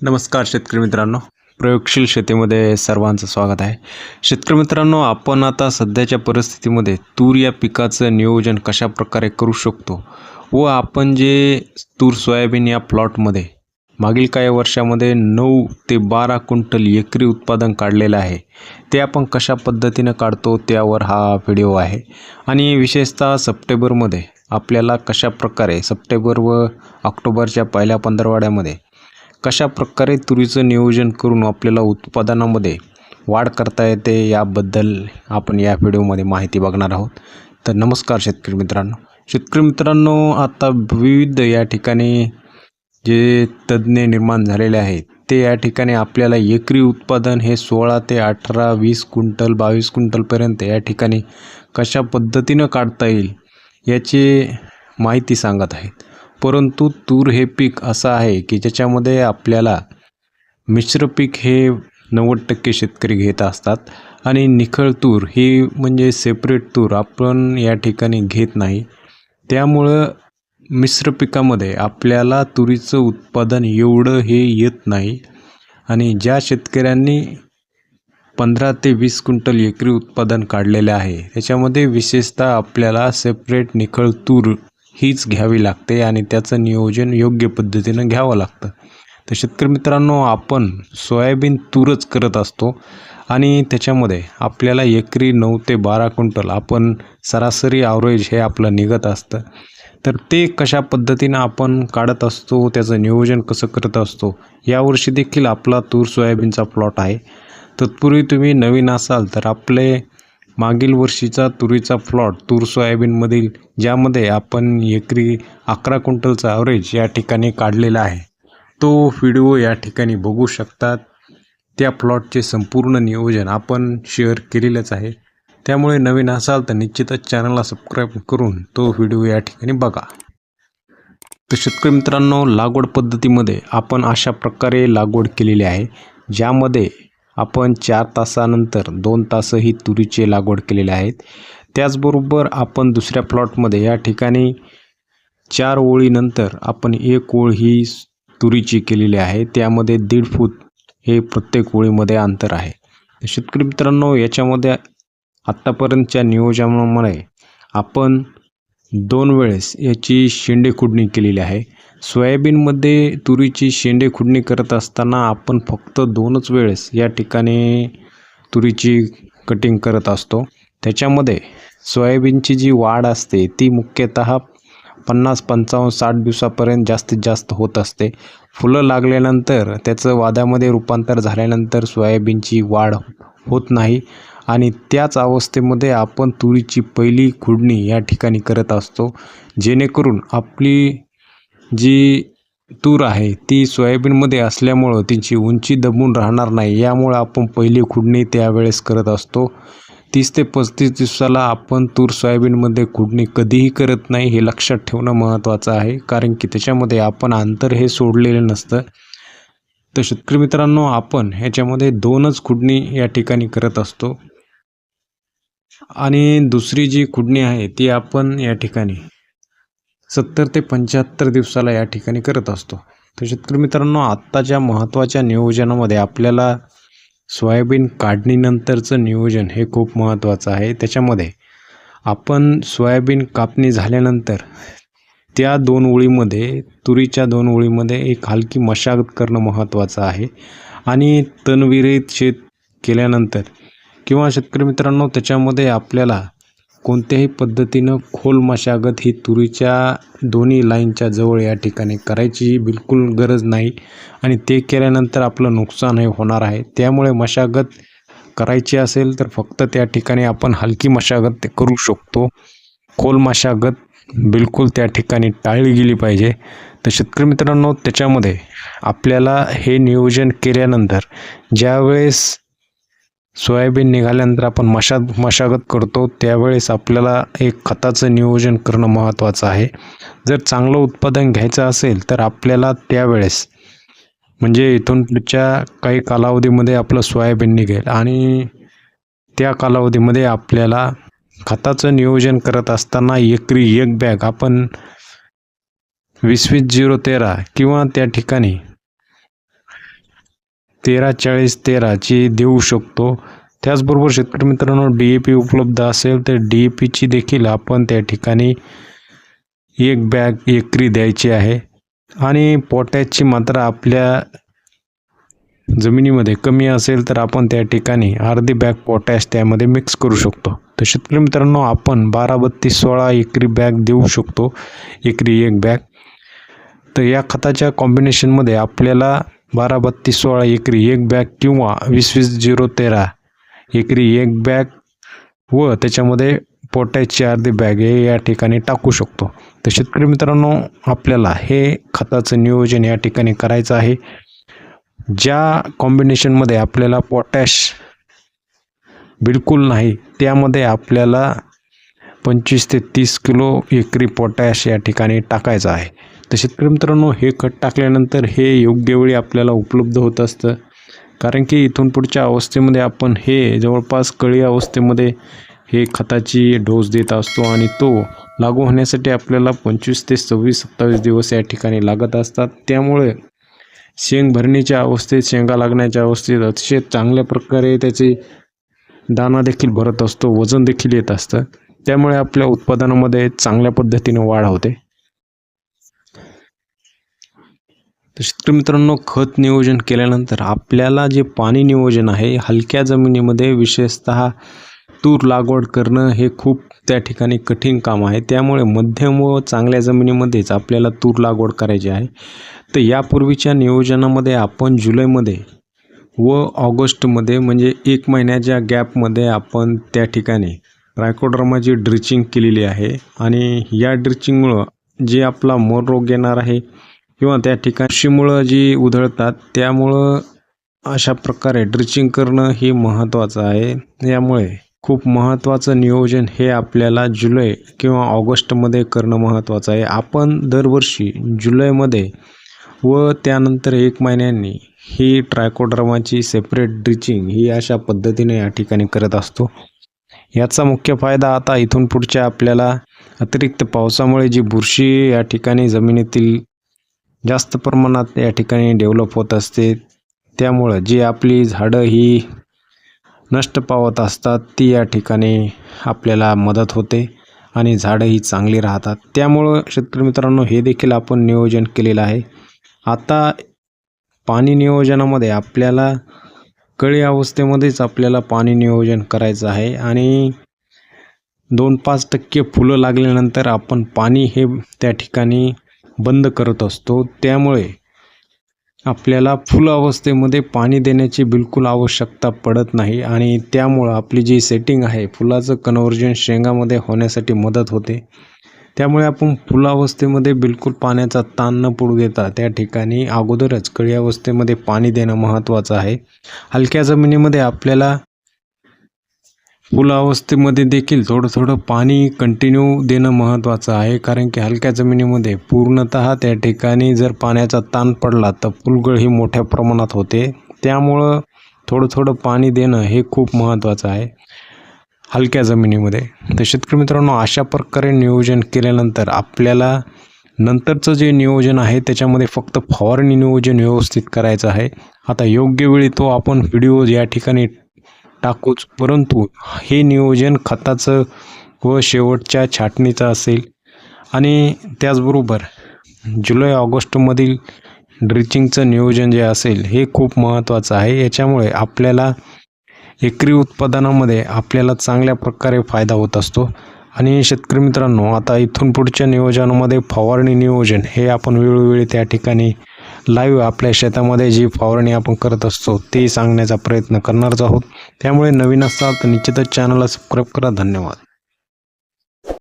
नमस्कार शेतकरी मित्रांनो. प्रयोगशील शेतीमध्ये सर्वांचं स्वागत आहे. शेतकरी मित्रांनो आपण आता सध्याच्या परिस्थितीमध्ये तूर या पिकाचं नियोजन कशा प्रकारे करू शकतो व आपण जे तूर सोयाबीन या प्लॉटमध्ये मागील काही वर्षामध्ये नऊ ते बारा क्विंटल एकरी उत्पादन काढलेलं आहे. ते आपण कशा पद्धतीनं काढतो त्यावर हा व्हिडिओ आहे. आणि विशेषतः सप्टेंबरमध्ये आपल्याला कशा प्रकारे सप्टेंबर व ऑक्टोबरच्या पहिल्या पंधरवाड्यामध्ये कशा प्रकारे तुरीचं नियोजन करून आपल्याला उत्पादनामध्ये वाढ करता येते याबद्दल आपण या व्हिडिओमध्ये माहिती बघणार आहोत. तर नमस्कार शेतकरी मित्रांनो. शेतकरी मित्रांनो आता विविध या ठिकाणी जे तज्ज्ञ निर्माण झालेले आहेत ते या ठिकाणी आपल्याला एकरी उत्पादन हे सोळा ते अठरा वीस क्विंटल बावीस क्विंटलपर्यंत या ठिकाणी कशा पद्धतीनं काढता येईल याची माहिती सांगत आहेत. परंतु तूर हे पीक असं आहे की ज्याच्यामध्ये आपल्याला मिश्र पीक हे नव्वद टक्के शेतकरी घेत असतात आणि निखळ तूर ही म्हणजे सेपरेट तूर आपण या ठिकाणी घेत नाही. त्यामुळं मिश्र पिकामध्ये आपल्याला तुरीचं उत्पादन एवढं हे येत नाही आणि ज्या शेतकऱ्यांनी पंधरा ते वीस क्विंटल एकरी उत्पादन काढलेले आहे त्याच्यामध्ये विशेषतः आपल्याला सेपरेट निखळ तूर हीच घ्यावी लागते आणि त्याचं नियोजन योग्य पद्धतीनं घ्यावं लागतं. तर शेतकरी मित्रांनो आपण सोयाबीन तूरच करत असतो आणि त्याच्यामध्ये आपल्याला एकरी नऊ ते बारा क्विंटल आपण सरासरी ॲव्हरेज हे आपलं निघत असतं. तर ते कशा पद्धतीनं आपण काढत असतो त्याचं नियोजन कसं करत असतो यावर्षी देखील आपला तूर सोयाबीनचा प्लॉट आहे. तत्पूर्वी तुम्ही नवीन असाल तर आपले मागील वर्षीचा तुरीचा प्लॉट तूर सोयाबीनमधील ज्यामध्ये आपण एकरी अकरा क्विंटलचा ॲव्हरेज या ठिकाणी काढलेला आहे. तो व्हिडिओ या ठिकाणी बघू शकतात. त्या प्लॉटचे संपूर्ण नियोजन आपण शेअर केलेलंच आहे. त्यामुळे नवीन असाल तर निश्चितच चॅनलला सबस्क्राईब करून तो व्हिडिओ या ठिकाणी बघा. तर शेतकरी मित्रांनो लागवड पद्धतीमध्ये आपण अशा प्रकारे लागवड केलेली आहे ज्यामध्ये आपण चार तासानंतर दोन तासही तुरीचे लागवड केलेले आहेत त्याचबरोबर आपण दुसऱ्या प्लॉटमध्ये या ठिकाणी चार ओळीनंतर आपण एक ओळ ही तुरीची केलेली आहे. त्यामध्ये दीड फूट हे प्रत्येक ओळीमध्ये अंतर आहे. शेतकरी मित्रांनो याच्यामध्ये आत्तापर्यंतच्या नियोजनामुळे आपण दोन वेळेस याची शेंडे खुडणी केलेली आहे. सोयाबीनमध्ये तुरीची शेंडे खुडणी करत असताना आपण फक्त दोनच वेळेस या ठिकाणी तुरीची कटिंग करत असतो. त्याच्यामध्ये सोयाबीनची जी वाढ असते ती मुख्यतः पन्नास पंचावन्न साठ दिवसापर्यंत जास्तीत जास्त होत असते. फुलं लागल्यानंतर त्याचं वाद्यामध्ये रूपांतर झाल्यानंतर सोयाबीनची वाढ होत नाही. आणि त्याच अवस्थेमध्ये आपण तुरीची पहिली खुडणी या ठिकाणी करत असतो. जेणेकरून आपली जी तूर आहे ती सोयाबीनमध्ये असल्यामुळं तिची उंची दबून राहणार नाही. यामुळं आपण पहिली खुडणी त्यावेळेस करत असतो. तीस ते पस्तीस दिवसाला आपण तूर सोयाबीनमध्ये खुडणी कधीही करत नाही हे लक्षात ठेवणं महत्त्वाचं आहे. कारण की त्याच्यामध्ये आपण अंतर हे सोडलेलं नसतं. तर शेतकरी मित्रांनो आपण ह्याच्यामध्ये दोनच खुडणी या ठिकाणी करत असतो. आणि दुसरी जी खुडणी आहे ती आपण या ठिकाणी सत्तर ते पंच्याहत्तर दिवसाला या ठिकाणी करत असतो. तर शेतकरी मित्रांनो आत्ताच्या महत्त्वाच्या नियोजनामध्ये आपल्याला सोयाबीन काढणीनंतरचं नियोजन हे खूप महत्त्वाचं आहे. त्याच्यामध्ये आपण सोयाबीन कापणी झाल्यानंतर त्या दोन ओळीमध्ये तुरीच्या दोन ओळीमध्ये एक हलकी मशागत करणं महत्त्वाचं आहे. आणि तणविरहित शेत केल्यानंतर किंवा शेतकरी मित्रांनो त्याच्यामध्ये आपल्याला कोणत्याही पद्धतीनं खोल मशागत ही तुरीच्या दोन्ही लाईनच्या जवळ या ठिकाणी करायची बिलकुल गरज नाही. आणि ते केल्यानंतर आपलं नुकसान हे होणार आहे. त्यामुळे मशागत करायची असेल तर फक्त त्या ठिकाणी आपण हलकी मशागत करू शकतो. खोल मशागत बिलकुल त्या ठिकाणी टाळली गेली पाहिजे. तर शेतकरी मित्रांनो त्याच्यामध्ये आपल्याला हे नियोजन केल्यानंतर ज्यावेळेस सोयाबीन निघाल्यानंतर आपण मशा मशागत करतो त्यावेळेस आपल्याला एक खताचं नियोजन करणं महत्त्वाचं आहे. जर चांगलं उत्पादन घ्यायचं असेल तर आपल्याला त्यावेळेस म्हणजे इथून पुढच्या काही कालावधीमध्ये आपलं सोयाबीन निघेल आणि त्या कालावधीमध्ये आपल्याला खताचं नियोजन करत असताना एकरी एक बॅग आपण वीस वीस झिरो तेरा किंवा त्या ठिकाणी तेरा चाळीस तेराची देऊ शकतो. त्याचबरोबर शेतकरी मित्रांनो डी ए पी उपलब्ध असेल तर डी ए पीची देखील आपण त्या ठिकाणी एक बॅग एकरी द्यायची आहे. आणि पोटॅशची मात्रा आपल्या जमिनीमध्ये कमी असेल तर आपण त्या ठिकाणी अर्धी बॅग पोटॅश त्यामध्ये मिक्स करू शकतो. तर शेतकरी मित्रांनो आपण बारा बत्तीस सोळा एकरी बॅग देऊ शकतो. एकरी एक बॅग. तर या खताच्या कॉम्बिनेशनमध्ये आपल्याला बारा बत्तीस सोळा एकरी एक बॅग किंवा वीस वीस झिरो तेरा एकरी एक बॅग व त्याच्यामध्ये पोटॅशची अर्धी बॅग हे या ठिकाणी टाकू शकतो. तर शेतकरी मित्रांनो आपल्याला हे खताचं नियोजन या ठिकाणी करायचं आहे. ज्या कॉम्बिनेशनमध्ये आपल्याला पोटॅश बिलकुल नाही. त्यामध्ये आपल्याला पंचवीस ते तीस किलो एकरी पोटॅश या ठिकाणी टाकायचं आहे. तर शेतकरी मित्रांनो हे खत टाकल्यानंतर हे योग्य वेळी आपल्याला उपलब्ध होत असतं. कारण की इथून पुढच्या अवस्थेमध्ये आपण हे जवळपास कळी अवस्थेमध्ये हे खताची डोस देत असतो आणि तो लागू होण्यासाठी आपल्याला पंचवीस ते सव्वीस सत्तावीस दिवस या ठिकाणी लागत असतात. त्यामुळे शेंग भरणीच्या अवस्थेत शेंगा लागण्याच्या अवस्थेत अतिशय चांगल्या प्रकारे त्याचे दाना देखील भरत असतो वजन देखील येत असतं. त्यामुळे आपल्या उत्पादनामध्ये चांगल्या पद्धतीने वाढ होते. तर शेतकरी मित्रांनो खत नियोजन केल्यानंतर आपल्याला जे पाणी नियोजन आहे हलक्या जमिनीमध्ये विशेषतः तूर लागवड करणं हे खूप त्या ठिकाणी कठीण काम आहे. त्यामुळे मध्यम व चांगल्या जमिनीमध्येच आपल्याला तूर लागवड करायची आहे. तर यापूर्वीच्या नियोजनामध्ये आपण जुलैमध्ये व ऑगस्टमध्ये म्हणजे एक महिन्याच्या गॅपमध्ये आपण त्या ठिकाणी ट्रायकोड्रामाची ड्रिचिंग केलेली आहे. आणि या ड्रिचिंगमुळं जे आपला मोर रोग येणार आहे किंवा त्या ठिकाणशीमुळं जी उधळतात त्यामुळं अशा प्रकारे ड्रिचिंग करणं हे महत्त्वाचं आहे. यामुळे खूप महत्त्वाचं नियोजन हे आपल्याला जुलै किंवा ऑगस्टमध्ये करणं महत्त्वाचं आहे. आपण दरवर्षी जुलैमध्ये व त्यानंतर एक महिन्यांनी ही ट्रायकोड्रमाची सेपरेट ड्रिचिंग ही अशा पद्धतीने या ठिकाणी करत असतो. याचा मुख्य फायदा आता इथून पुढच्या आपल्याला अतिरिक्त पावसामुळे जी बुरशी या ठिकाणी जमिनीतील जास्त प्रमाणात या ठिकाणी डेव्हलप होत असते त्यामुळं जी आपली झाडं ही नष्ट पावत असतात ती या ठिकाणी आपल्याला मदत होते आणि झाडं ही चांगली राहतात. त्यामुळं शेतकरी मित्रांनो हे देखील आपण नियोजन केलेलं आहे. आता पाणी नियोजनामध्ये आपल्याला कळी अवस्थेमध्येच आपल्याला पाणी नियोजन करायचं आहे आणि दोन पाच टक्के फुलं लागल्यानंतर आपण पाणी हे त्या ठिकाणी बंद करत असतो. त्यामुळे आपल्याला फुल अवस्थेमध्ये पाणी देण्याची बिलकुल आवश्यकता पडत नाही आणि त्यामुळं आपली जी सेटिंग आहे फुलाचं कन्वर्जन शेंगामध्ये होण्यासाठी मदत होते. त्यामुळे आपण फुलावस्थेमध्ये बिलकुल पाण्याचा ताण न पडू देता त्या ठिकाणी अगोदरच कळी अवस्थेमध्ये पाणी देणं महत्त्वाचं आहे. हलक्या जमिनीमध्ये आपल्याला फुलावस्थेमध्ये देखील थोडं थोडं पाणी कंटिन्यू देणं महत्त्वाचं आहे. कारण की हलक्या जमिनीमध्ये पूर्णतः त्या ठिकाणी जर पाण्याचा ताण पडला तर फुलगळ ही मोठ्या प्रमाणात होते. त्यामुळं थोडं थोडं पाणी देणं हे खूप महत्त्वाचं आहे. हलक्या जमिनीमध्ये. तर शेतकरी मित्रांनो अशा प्रकारे नियोजन केल्यानंतर आपल्याला नंतरचं जे नियोजन आहे त्याच्यामध्ये फक्त फवारणी नियोजन व्यवस्थित करायचं आहे. आता योग्य वेळी तो आपण व्हिडिओ या ठिकाणी टाकूच परंतु हे नियोजन खताचं व शेवटच्या छाटणीचं असेल. आणि त्याचबरोबर जुलै ऑगस्टमधील ड्रिचिंगचं नियोजन जे असेल हे खूप महत्त्वाचं आहे. याच्यामुळे आपल्याला एकरी उत्पादनामध्ये आपल्याला चांगल्या प्रकारे फायदा होत असतो. आणि शेतकरी मित्रांनो आता इथून पुढच्या नियोजनामध्ये फवारणी नियोजन हे आपण वेळोवेळी त्या ठिकाणी लाईव्ह आपल्या शेतामध्ये जी फवारणी आपण करत असतो ते सांगण्याचा प्रयत्न करणारच आहोत. त्यामुळे नवीन असाल तर निश्चितच चॅनलला सबस्क्राईब करा. धन्यवाद.